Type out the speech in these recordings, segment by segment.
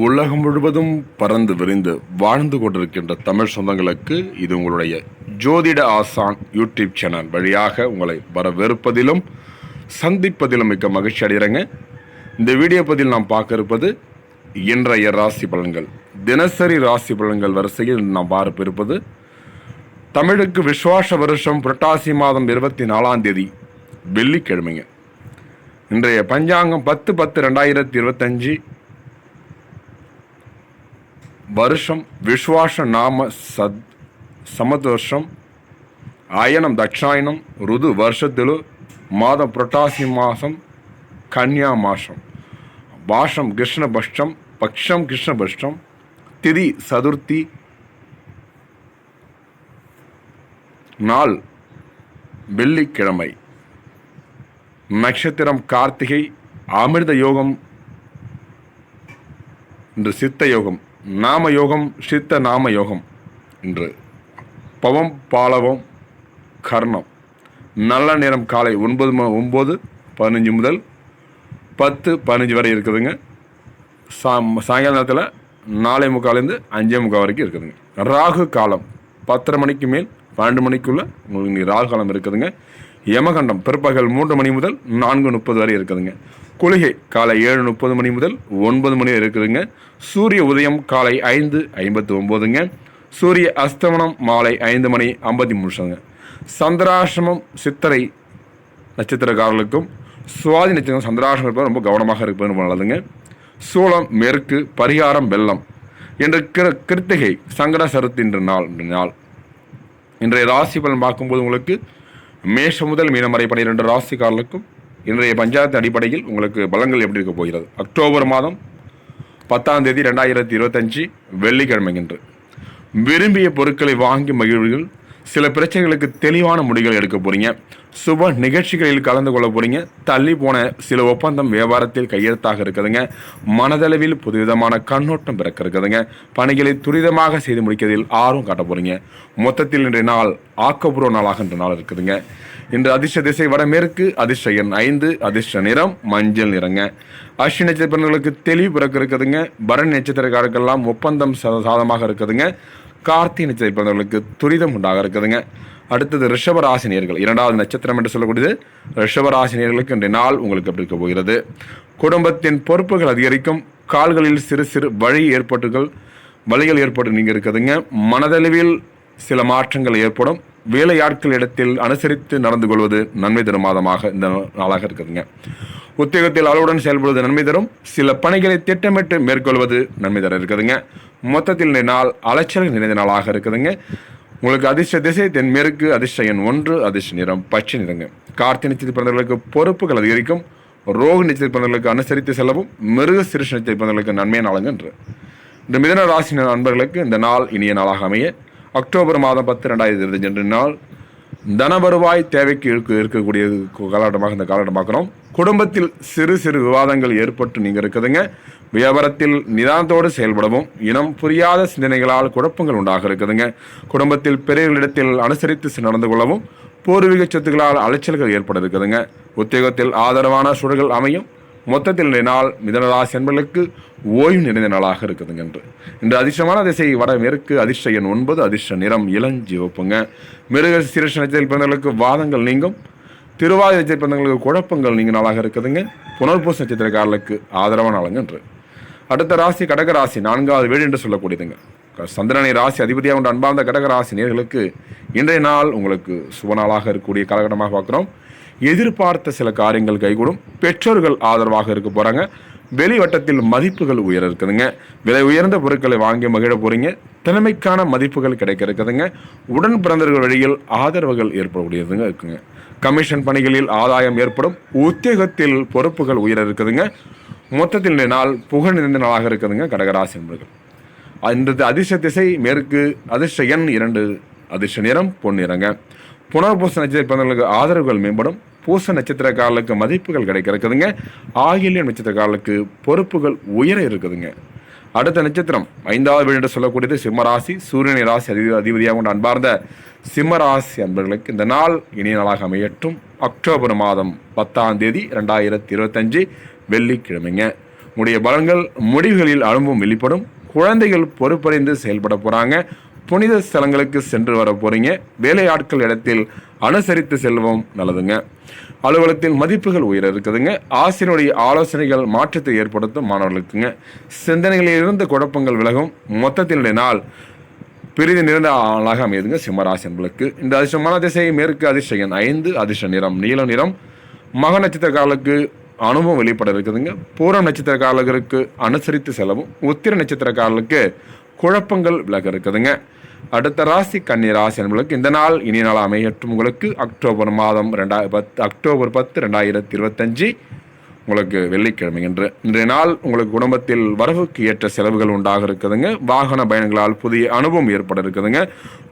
உலகம் முழுவதும் பறந்து விரிந்து வாழ்ந்து கொண்டிருக்கின்ற தமிழ் சொந்தங்களுக்கு இது உங்களுடைய ஜோதிட ஆசான் யூடியூப் சேனல் வழியாக உங்களை வரவேற்பதிலும் சந்திப்பதிலும் மிக்க மகிழ்ச்சி அடைகிறேங்க. இந்த வீடியோ பதில் நாம் பார்க்க இருப்பது இன்றைய ராசி பலன்கள். தினசரி ராசி பலன்கள் வரிசையில் நாம் பார்ப்ப இருப்பது தமிழுக்கு விஸ்வாச வருஷம் புரட்டாசி மாதம் இருபத்தி நாலாம் தேதி வெள்ளிக்கிழமைங்க. இன்றைய பஞ்சாங்கம் பத்து பத்து ரெண்டாயிரத்தி இருபத்தஞ்சு வருஷம் விஸ்வாச நாம சத் சமதோஷம் அயனம் தட்சாயனம் ருது வருஷத்திலு மாதம் புரட்டாசி மாதம் கன்யா மாசம். பாஷம் கிருஷ்ணபஷ்டம் பக்ஷம் கிருஷ்ணபஷ்டம் திதி சதுர்த்தி நாள் வெள்ளிக்கிழமை. நட்சத்திரம் கார்த்திகை அமிர்த யோகம் இன்று சித்த யோகம். நாம யோகம் சித்த நாம யோகம் பவம் பாலவம் கர்ணம். நல்ல நேரம் காலை ஒன்பது ம ஒம்பது பதினஞ்சு முதல் பத்து பதினஞ்சு வரை இருக்குதுங்க. சா சாயங்கால நேரத்தில் நாலே முக்காலேருந்து அஞ்சே முக்கால் வரைக்கும் இருக்குதுங்க. ராகு காலம் பத்தரை மணிக்கு மேல் பன்னெண்டு மணிக்குள்ளே உங்களுக்கு ராகு காலம் இருக்குதுங்க. யமகண்டம் பிற்பகல் மூன்று மணி முதல் நான்கு முப்பது வரை இருக்குதுங்க. குளிகை காலை ஏழு முப்பது மணி முதல் ஒன்பது மணி வரை இருக்குதுங்க. சூரிய உதயம் காலை ஐந்து ஐம்பத்தி ஒம்போதுங்க. சூரிய அஸ்தமனம் மாலை ஐந்து மணி ஐம்பத்தி மூணுங்க சந்திராசிரமம் சித்திரை நட்சத்திரக்காரர்களுக்கும் சுவாதி நட்சத்திரம் சந்திராசிரமம் இருப்பது ரொம்ப கவனமாக இருப்பது ரொம்ப நல்லதுங்க. சூளம் மேற்கு பரிகாரம் வெள்ளம் என்ற கிரு கிருத்திகை சங்கட சருத்தின்ற நாள் நாள். இன்றைய ராசி பலன் பார்க்கும்போது உங்களுக்கு மேஷம் முதல் மீனம் வரை பன்னிரெண்டு ராசிக்காரர்களுக்கும் இன்றைய பஞ்சாயத்து அடிப்படையில் உங்களுக்கு பலங்கள் எப்படி இருக்க போகிறது? அக்டோபர் மாதம் பத்தாம் தேதி ரெண்டாயிரத்தி இருபத்தஞ்சி வெள்ளிக்கிழமைகின்று விரும்பிய பொருட்களை வாங்கி மகிழ்வுகள் சில பிரச்சனைகளுக்கு தெளிவான முடிவுகள் எடுக்க போறீங்க. சுப நிகழ்ச்சிகளில் கலந்து கொள்ள போறீங்க. தள்ளி போன சில ஒப்பந்தம் வியாபாரத்தில் கையெழுத்தாக இருக்குதுங்க. மனதளவில் புதுவிதமான கண்ணோட்டம் பிறக்க இருக்குதுங்க. பணிகளை துரிதமாக செய்து முடிக்கிறதில் ஆர்வம் காட்ட போறீங்க. மொத்தத்தில் இன்றைய நாள் ஆக்கப்பூர்வ நாளாகின்ற நாள் இருக்குதுங்க. இன்று அதிர்ஷ்ட திசை வடமேற்கு அதிர்ஷ்ட எண் ஐந்து அதிர்ஷ்ட நிறம் மஞ்சள் நிறங்க. அஸ்வினி நட்சத்திரங்களுக்கு தெளிவு பிறக்க இருக்குதுங்க. பரணி நட்சத்திரக்காரர்கள்லாம் ஒப்பந்தம் சாதமாக இருக்குதுங்க. கார்த்தி நட்சத்திரம் பிறந்தவர்களுக்கு துரிதம் உண்டாக இருக்குதுங்க அடுத்தது ரிஷபராசினியர்கள். இரண்டாவது நட்சத்திரம் என்று சொல்லக்கூடியது ரிஷபராசினியர்களுக்கு இன்றைய நாள் உங்களுக்கு எப்படி இருக்க போகிறது? குடும்பத்தின் பொறுப்புகள் அதிகரிக்கும். கால்களில் சிறு சிறு வழி ஏற்பட்டுகள் வழிகள் ஏற்பட்டு நீங்கள் இருக்குதுங்க. மனதளவில் சில மாற்றங்கள் ஏற்படும். வேலையாட்கள் இடத்தில் அனுசரித்து நடந்து கொள்வது நன்மை தரும் மாதமாக இந்த நாளாக இருக்குதுங்க. உத்தியோகத்தில் அளவுடன் செயல்படுவது நன்மை தரும். சில பணிகளை திட்டமிட்டு மேற்கொள்வது நன்மை தர இருக்குதுங்க. மொத்தத்தில் இந்த நாள் அலைச்சல் நிறைந்த நாளாக இருக்குதுங்க. உங்களுக்கு அதிர்ஷ்ட திசை தென்மேற்கு அதிர்ஷ்ட எண் ஒன்று அதிர்ஷ்ட நிறம் பச்சை நிறங்க. கார்த்திகை நட்சத்திர பிறந்தவர்களுக்கு பொறுப்புகள் அதிகரிக்கும். ரோக நட்சத்திர பிறந்தவர்களுக்கு அனுசரித்து செல்லவும். மிருக சிறுஷ நட்சத்திர பிறந்தவர்களுக்கு நன்மையான நாளுங்க என்று இந்த மிதன ராசி நண்பர்களுக்கு இந்த நாள் இனிய நாளாக அமைய. அக்டோபர் மாதம் பத்து ரெண்டாயிரத்தி இருபத்தஞ்சு நாள் தன வருவாய் தேவைக்கு இருக்க இருக்கக்கூடிய காலகட்டமாக இந்த காலகட்டம் பார்க்குறோம். குடும்பத்தில் சிறு சிறு விவாதங்கள் ஏற்பட்டு நீங்கள் இருக்குதுங்க. வியாபாரத்தில் நிதானத்தோடு செயல்படவும் இனம் புரியாத சிந்தனைகளால் குழப்பங்கள் உண்டாக இருக்குதுங்க. குடும்பத்தில் பெரியவர்களிடத்தில் அனுசரித்து நடந்து கொள்ளவும் பூர்வீக சொத்துக்களால் அலைச்சல்கள் ஏற்பட இருக்குதுங்க. உத்தியோகத்தில் ஆதரவான சூழல்கள் அமையும் மொத்தத்தில் இன்றைய நாள் மிதனராசி என்பர்களுக்கு ஓய்வு நிறைந்த நாளாக இருக்குதுங்க என்று இன்று அதிர்ஷ்டமான திசை வடமேற்கு அதிர்ஷ்ட எண் ஒன்பது அதிர்ஷ்ட நிறம் இளஞ்சிவப்புங்க மிருக சிறுஷ நட்சத்திர பிறந்தவர்களுக்கு வாதங்கள் நீங்கும். திருவாதிரை நட்சத்திர பிறந்தவர்களுக்கு குழப்பங்கள் நீங்க நாளாக இருக்குதுங்க. புனர்பூச நட்சத்திரக்காரர்களுக்கு ஆதரவான நாளுங்க என்று அடுத்த ராசி கடக ராசி நான்காவது வீடு என்று சொல்லக்கூடியதுங்க. சந்திரனை ராசி அதிபதியாக கொண்ட அன்பார்ந்த கடக ராசி நேர்களுக்கு இன்றைய நாள் உங்களுக்கு சுப நாளாக இருக்கக்கூடிய காலகட்டமாக பார்க்குறோம். எதிர்பார்த்த சில காரியங்கள் கைகூடும். பெற்றோர்கள் ஆதரவாக இருக்க போகிறாங்க வெளிவட்டத்தில் மதிப்புகள் உயர இருக்குதுங்க. விலை உயர்ந்த பொருட்களை வாங்கி மகிழ போகிறீங்க திறமைக்கான மதிப்புகள் கிடைக்க இருக்குதுங்க. உடன் பிறந்தவர்கள் வழியில் ஆதரவுகள் ஏற்படக்கூடியதுங்க இருக்குங்க. கமிஷன் பணிகளில் ஆதாயம் ஏற்படும். உத்தியோகத்தில் பொறுப்புகள் உயர இருக்குதுங்க. மொத்தத்தில் இந்த நாள் புகழ் நிறைந்த நாளாக இருக்குதுங்க கடகராசி என்பர்கள். இந்த அதிர்ஷ்ட திசை மேற்கு அதிர்ஷ்ட எண் இரண்டு. அதிர்ஷ்ட நிறம் பொன்னிறங்க புனர்பூச நட்சத்திர பிறந்தவர்களுக்கு ஆதரவுகள் மேம்படும். பூச நட்சத்திரக்காரர்களுக்கு மதிப்புகள் கிடைக்க இருக்குதுங்க ஆகிலியம் நட்சத்திரக்காரர்களுக்கு பொறுப்புகள் உயர இருக்குதுங்க. அடுத்த நட்சத்திரம் ஐந்தாவது வீடு என்று சொல்லக்கூடியது சிம்மராசி சூரியனை ராசி அதி அதிபதியாக கொண்ட அன்பார்ந்த சிம்மராசி அன்பர்களுக்கு இந்த நாள் இனிய நாளாக அமையட்டும். அக்டோபர் மாதம் பத்தாம் தேதி ரெண்டாயிரத்தி இருபத்தஞ்சு வெள்ளிக்கிழமைங்க. உங்களுடைய பலன்கள் முடிவுகளில் அனுபவம் வெளிப்படும். குழந்தைகள் பொறுப்பறிந்து செயல்பட போகிறாங்க புனித ஸ்தலங்களுக்கு சென்று வர போகிறீங்க வேலையாட்கள் இடத்தில் அனுசரித்து செல்வம் நல்லதுங்க. அலுவலகத்தில் மதிப்புகள் உயர இருக்குதுங்க. ஆசிரியருடைய ஆலோசனைகள் மாற்றத்தை ஏற்படுத்தும் மாணவர்களுக்குங்க. சிந்தனைகளில் இருந்து குழப்பங்கள் விலகும். மொத்தத்தினுடைய நாள் பெரிது நிறைந்த ஆளாக அமையுதுங்க சிம்மராசி என்பளுக்கு இந்த அதிர்ஷ்டமான திசை மேற்கு அதிர்ஷ்டன் ஐந்து அதிர்ஷ்ட நிறம் நீல நிறம். மக நட்சத்திரக்காரர்களுக்கு அனுபவம் வெளிப்பட இருக்குதுங்க. பூரம் நட்சத்திரக்காரர்களுக்கு அனுசரித்து செல்லவும். உத்திர நட்சத்திரக்காரர்களுக்கு குழப்பங்கள் விலக இருக்குதுங்க அடுத்த ராசி கன்னி ராசி என்பளுக்கு இந்த நாள் இனிய நாள் அமையற்றும் உங்களுக்கு. அக்டோபர் மாதம் ரெண்டாயிர பத்து அக்டோபர் பத்து ரெண்டாயிரத்தி இருபத்தஞ்சி. உங்களுக்கு வெள்ளிக்கிழமை என்று. இன்றைய நாள் உங்களுக்கு குடும்பத்தில் வரவுக்கு ஏற்ற செலவுகள் உண்டாக இருக்குதுங்க. வாகன பயணங்களால் புதிய அனுபவம் ஏற்பட இருக்குதுங்க.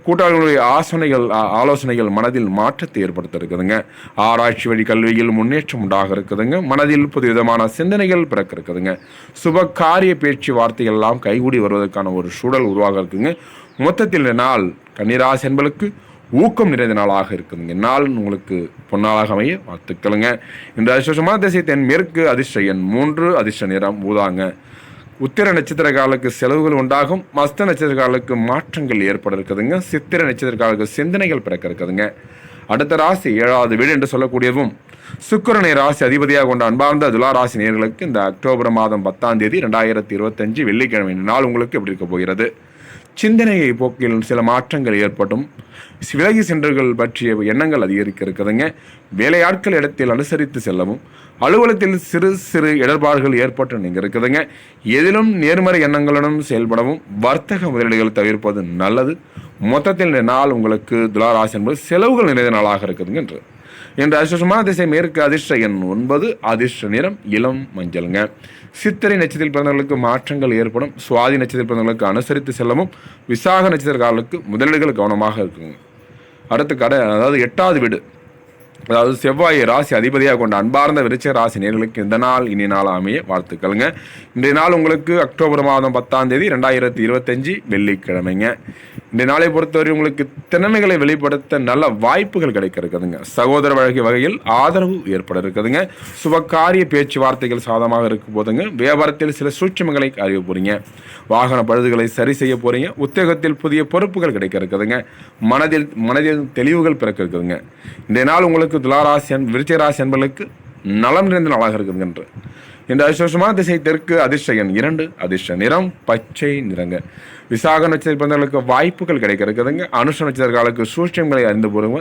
கூட்டாளிகளுடைய ஆசனைகள் ஆலோசனைகள் மனதில் மாற்றத்தை ஏற்படுத்த இருக்குதுங்க. ஆராய்ச்சி வழி கல்வியில் முன்னேற்றம் உண்டாக இருக்குதுங்க. மனதில் புதுவிதமான சிந்தனைகள் பிறக்க இருக்குதுங்க. சுப காரிய பேச்சு வார்த்தைகள் எல்லாம் கைகூடி வருவதற்கான ஒரு சூழல் உருவாக இருக்குங்க. மொத்தத்தில் நாள் கன்னிராசி என்பளுக்கு ஊக்கம் நிறைந்த நாளாக இருக்குதுங்க நாள் உங்களுக்கு பொன்னாளாக அமைய வாழ்த்துக்களுங்க. இந்த அதிர்ஷ்டமான திசை தென் மேற்கு அதிர்ஷ்ட எண் மூன்று அதிர்ஷ்ட நிறம் ஊதாங்க. உத்திர நட்சத்திரக்காலுக்கு செலவுகள் உண்டாகும். மஸ்த நட்சத்திரக்காலுக்கு மாற்றங்கள் ஏற்பட இருக்குதுங்க சித்திர நட்சத்திரக்காலுக்கு சிந்தனைகள் பிறக்க இருக்குதுங்க அடுத்த ராசி ஏழாவது வீடு என்று சொல்லக்கூடியவும் சுக்கரனை ராசி அதிபதியாக கொண்ட அன்பார்ந்த துலா ராசி நேர்களுக்கு இந்த அக்டோபர் மாதம் பத்தாம் தேதி ரெண்டாயிரத்தி இருபத்தஞ்சு வெள்ளிக்கிழமை. நாள் உங்களுக்கு எப்படி இருக்க போகிறது? சிந்தனையை போக்கில் சில மாற்றங்கள் ஏற்படும் விலகி சென்றவர்கள் பற்றிய எண்ணங்கள் அதிகரிக்க இருக்குதுங்க வேலையாட்கள் இடத்தில் அனுசரித்து செல்லவும் அலுவலகத்தில் சிறு சிறு இடர்பாடுகள் ஏற்பட்டு நீங்க இருக்குதுங்க எதிலும் நேர்மறை எண்ணங்களுடன் செயல்படவும் வர்த்தக முதலீடுகள் தவிர்ப்பது நல்லது. மொத்தத்தில் நாள் உங்களுக்கு துளாராசி என்பது செலவுகள் நிறைந்த நாளாக இருக்குதுங்க என்று. என்ற அதிர்ஷ்டமான திசை மேற்கு அதிர்ஷ்ட எண் ஒன்பது அதிர்ஷ்ட நிறம் இளம் மஞ்சள்ங்க. சித்திரை நட்சத்திரத்தில் பிறந்தவர்களுக்கு மாற்றங்கள் ஏற்படும். சுவாதி நட்சத்திரத்தில் பிறந்தவர்களுக்கு அனுசரித்து செல்லவும். விசாக நட்சத்திரக்காரர்களுக்கு முதலீடுகள் கவனமாக இருக்குங்க. அடுத்து கடை அதாவது எட்டாவது வீடு. அதாவது செவ்வாய் ராசி அதிபதியாக கொண்ட அன்பார்ந்த விருச்ச ராசி நேர்களுக்கு இந்த நாள் இனி நாள் அமைய வாழ்த்துக்களுங்க. இன்றைய நாள் உங்களுக்கு அக்டோபர் மாதம் பத்தாம் தேதி ரெண்டாயிரத்தி இருபத்தஞ்சி வெள்ளிக்கிழமைங்க. இந்த நாளை பொறுத்தவரை உங்களுக்கு திறமைகளை வெளிப்படுத்த நல்ல வாய்ப்புகள் கிடைக்க இருக்குதுங்க. சகோதர வழக்கு வகையில் ஆதரவு ஏற்பட இருக்குதுங்க. சுபகாரிய பேச்சுவார்த்தைகள் சாதமாக இருக்கும் போதுங்க. வியாபாரத்தில் சில சூட்சமங்களை அறிய போறீங்க. வாகன பழுதுகளை சரி செய்ய போறீங்க. உத்தியோகத்தில் புதிய பொறுப்புகள் கிடைக்க இருக்குதுங்க. மனதில் மனதில் தெளிவுகள் பிறக்க இருக்குதுங்க. இந்த நாள் உங்களுக்கு துளாராசி விருச்சிக என்பர்களுக்கு நலம் நிறைந்த நாளாக இருக்குதுங்கன்று இந்த அதிர்ஷ்டமான திசை தெற்கு அதிர்ஷ்டன் இரண்டு அதிர்ஷ்ட நிறம் பச்சை நிறங்க. விசாக நட்சத்திர பிறந்தவர்களுக்கு வாய்ப்புகள் கிடைக்க இருக்குதுங்க அனுஷ நட்சத்திரக்காலுக்கு சூழ்ச்சியங்களை அறிந்து போடுங்க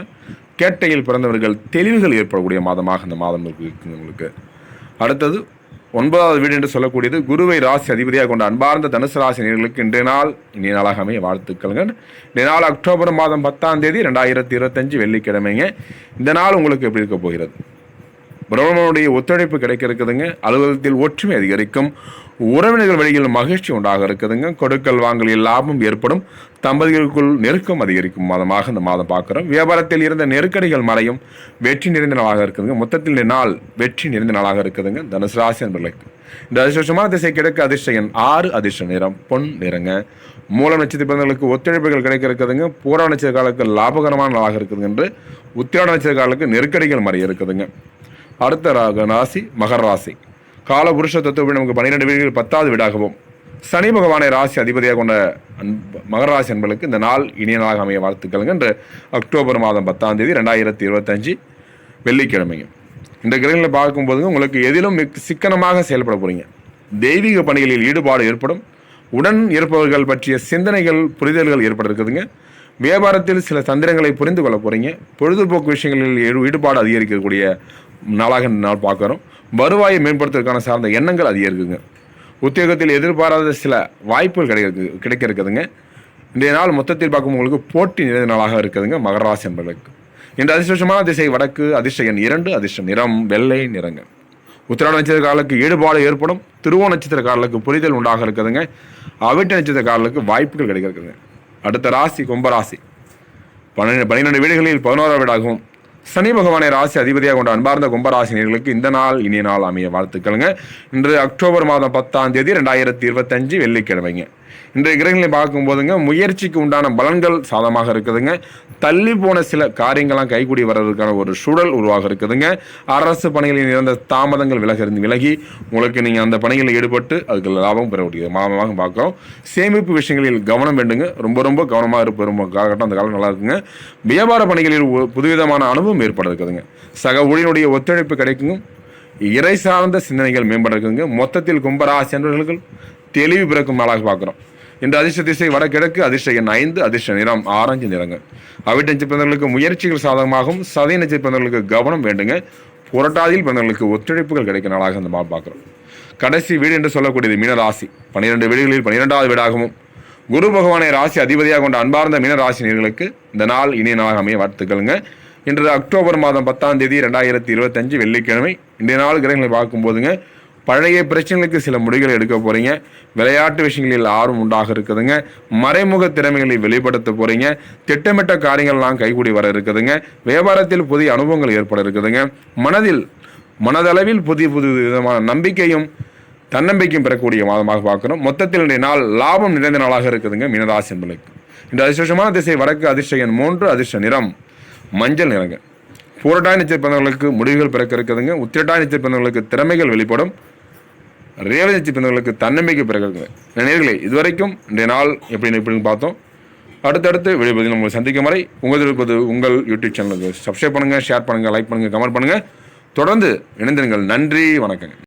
கேட்டையில் பிறந்தவர்கள் தெளிவுகள் ஏற்படக்கூடிய மாதமாக இந்த மாதம் இருக்குது உங்களுக்கு. அடுத்தது ஒன்பதாவது வீடு என்று சொல்லக்கூடியது குருவை ராசி அதிபதியாக கொண்ட அன்பார்ந்த தனுசு ராசி நேர்களுக்கு இன்றைய நாள் இன்றைய நாளாக அமைய வாழ்த்துக்கள்ங்க. இன்றைய நாள் அக்டோபர் மாதம் பத்தாம் தேதி ரெண்டாயிரத்தி இருபத்தஞ்சு வெள்ளிக்கிழமைங்க. இந்த நாள் உங்களுக்கு எப்படி இருக்க போகிறது? பிரம்மனுடைய ஒத்துழைப்பு கிடைக்க இருக்குதுங்க அலுவலகத்தில் ஒற்றுமை அதிகரிக்கும். உறவினர்கள் வழியில் மகிழ்ச்சி உண்டாக இருக்குதுங்க. கொடுக்கல் வாங்கலில் லாபம் ஏற்படும். தம்பதிகளுக்குள் நெருக்கம் அதிகரிக்கும் மாதமாக இந்த மாதம் பார்க்குறோம். வியாபாரத்தில் இருந்த நெருக்கடிகள் மறையும். வெற்றி நிறைந்த நாளாக இருக்குதுங்க. மொத்தத்தில் நாள் வெற்றி நிறைந்த நாளாக இருக்குதுங்க. தனுசு ராசி என்பர்களுக்கு இந்த அதிர்ஷ்டமான திசை கிடைக்க அதிர்ஷ்ட ஆறு அதிர்ஷ்ட நிறம். பொன் நிறங்க. மூல நட்சத்திர பிறந்தவர்களுக்கு ஒத்துழைப்புகள் கிடைக்க இருக்குதுங்க பூரா காலத்துக்கு லாபகரமான நாளாக இருக்குதுங்க என்று. உத்திராட காலத்துக்கு நெருக்கடிகள் மறைய இருக்குதுங்க. அடுத்த ராக ராசி மகர ராசி. கால புருஷ நமக்கு பன்னிரெண்டு வீடுகள் பத்தாவது வீடாகவும் சனி பகவானை ராசி அதிபதியாக கொண்ட அன்ப- மகர ராசி அன்பர்களுக்கு இந்த நாள் இனிய நாளாக அமைய வாழ்த்துக்களுங்க. என்று அக்டோபர் மாதம் பத்தாம் தேதி ரெண்டாயிரத்தி இருபத்தஞ்சி வெள்ளிக்கிழமைங்க இந்த கிரகங்களை பார்க்கும்போது உங்களுக்கு எதிலும் மிக் சிக்கனமாக செயல்பட போகிறீங்க தெய்வீக பணிகளில் ஈடுபாடு ஏற்படும். உடன் இருப்பவர்கள் பற்றிய சிந்தனைகள் புரிதல்கள் ஏற்பட இருக்குதுங்க வியாபாரத்தில் சில தந்திரங்களை புரிந்து கொள்ள போகிறீங்க பொழுதுபோக்கு விஷயங்களில் ஈடுபாடு அதிகரிக்கக்கூடிய நாளாக நாள் பார்க்குறோம் வருவாயை மேம்படுத்துவதற்கான சார்ந்த எண்ணங்கள் அதிகரிக்குங்க உத்தியோகத்தில் எதிர்பாராத சில வாய்ப்புகள் கிடைக்கிறது கிடைக்க இருக்குதுங்க இன்றைய நாள் மொத்தத்தில் பார்க்கும் உங்களுக்கு போட்டி நிறைந்த நாளாக இருக்குதுங்க மகர ராசி என்பதற்கு இந்த அதிர்ஷ்டமான திசை வடக்கு அதிர்ஷ்ட எண் இரண்டு அதிர்ஷ்டம் நிறம் வெள்ளை நிறங்க. உத்திராட நட்சத்திரக்காரர்களுக்கு ஈடுபாடு ஏற்படும் திருவோண நட்சத்திரக்காரர்களுக்கு புரிதல் உண்டாக இருக்குதுங்க. அவிட்ட நட்சத்திரக்காரர்களுக்கு வாய்ப்புகள் கிடைக்கிறதுங்க. அடுத்த ராசி கும்பராசி பன்னெண்டு பன்னிரெண்டு வீடுகளில் பதினோராம் வீடாகவும் சனி பகவானை ராசி அதிபதியாக கொண்ட அன்பார்ந்த கும்பராசினியர்களுக்கு இந்த நாள் இனிய நாள் அமைய வாழ்த்துக்களுங்க. இன்று அக்டோபர் மாதம் பத்தாம் தேதி ரெண்டாயிரத்தி இருபத்தஞ்சு வெள்ளிக்கிழமைங்க. இன்றைய கிரகங்களை பார்க்கும்போதுங்க முயற்சிக்கு உண்டான பலன்கள் சாதமாக இருக்குதுங்க. தள்ளி போன சில காரியங்கள்லாம் கைகூடி வர்றதுக்கான ஒரு சூழல் உருவாக இருக்குதுங்க. அரசு பணிகளில் இருந்த தாமதங்கள் விலக இருந்து விலகி உங்களுக்கு நீங்கள் அந்த பணிகளில் ஈடுபட்டு அதுக்கு லாபம் பெறக்கூடிய மாதமாக பார்க்குறோம். சேமிப்பு விஷயங்களில் கவனம் வேண்டுங்க. ரொம்ப ரொம்ப கவனமாக இருப்ப ரொம்ப காலகட்டம் அந்த காலம் நல்லா இருக்குங்க. வியாபார பணிகளில் புதுவிதமான அனுபவம் ஏற்பட இருக்குதுங்க. சக ஊழியனுடைய ஒத்துழைப்பு கிடைக்குங்க. இறை சார்ந்த சிந்தனைகள் மேம்பட இருக்குங்க. மொத்தத்தில் கும்பராசி என்பவர்களுக்கு தெளிவு பிறக்கும் நாளாக பார்க்குறோம். இந்த அதிர்ஷ்ட திசை வடகிழக்கு அதிர்ஷ்ட எண் ஐந்து அதிர்ஷ்ட நிறம் ஆரஞ்சு நிறங்கள். அவிட்ட நட்சத்திரங்களுக்கு முயற்சிகள் சாதகமாகவும் சதை நட்சத்திரங்களுக்கு கவனம் வேண்டுங்க புரட்டாதியில் பிறந்தவர்களுக்கு ஒத்துழைப்புகள் கிடைக்கும் நாளாக அந்த மாதிரி பார்க்குறோம். கடைசி வீடு என்று சொல்லக்கூடியது மீனராசி. பன்னிரெண்டு வீடுகளில் பன்னிரெண்டாவது வீடாகவும் குரு பகவானை ராசி அதிபதியாக கொண்ட அன்பார்ந்த மீனராசி நேர்களுக்கு இந்த நாள் இனிய நாளாக அமைய வாழ்த்துக்களுங்க. இன்று அக்டோபர் மாதம் பத்தாம் தேதி ரெண்டாயிரத்தி இருபத்தஞ்சு வெள்ளிக்கிழமை. இன்றைய நாள் கிரகங்களை பார்க்கும்போதுங்க பழைய பிரச்சனைகளுக்கு சில முடிவுகளை எடுக்க போறீங்க. விளையாட்டு விஷயங்களில் ஆர்வம் உண்டாக இருக்குதுங்க. மறைமுக திறமைகளை வெளிப்படுத்த போறீங்க. திட்டமிட்ட காரியங்கள்லாம் கைகூடி வர இருக்குதுங்க. வியாபாரத்தில் புதிய அனுபவங்கள் ஏற்பட இருக்குதுங்க. மனதில் மனதளவில் புதிய புது விதமான நம்பிக்கையும் தன்னம்பிக்கையும் பெறக்கூடிய மாதமாக பார்க்குறோம். மொத்தத்தில் இன்றைய நாள் லாபம் நிறைந்த நாளாக இருக்குதுங்க. மீனராசி என்பளுக்கு இந்த அதிர்ஷ்டமான திசை வடக்கு அதிர்ஷ்டன் மூன்று அதிர்ஷ்ட நிறம் மஞ்சள் நிறங்க. பூரட்டாய் நிச்சய பிறந்தவர்களுக்கு முடிவுகள் பிறக்க இருக்குதுங்க. உத்திரட்டாய் நிச்சய பிறந்தவர்களுக்கு திறமைகள் வெளிப்படும். ரேவதி நிச்சய பிறந்தவர்களுக்கு தன்னம்பிக்கை பிறகுங்க. நேர்களே இதுவரைக்கும் இன்றைய நாள் எப்படின்னு எப்படின்னு பார்த்தோம். அடுத்தடுத்து வெளிப்பதில் உங்களை சந்திக்கும் வரை உங்கள் இருப்பது உங்கள் யூடியூப் சேனலுக்கு. சப்ஸ்கிரைப் பண்ணுங்கள் ஷேர் பண்ணுங்கள் லைக் பண்ணுங்கள் கமெண்ட் பண்ணுங்கள் தொடர்ந்து இணைந்திருங்கள். நன்றி வணக்கங்க.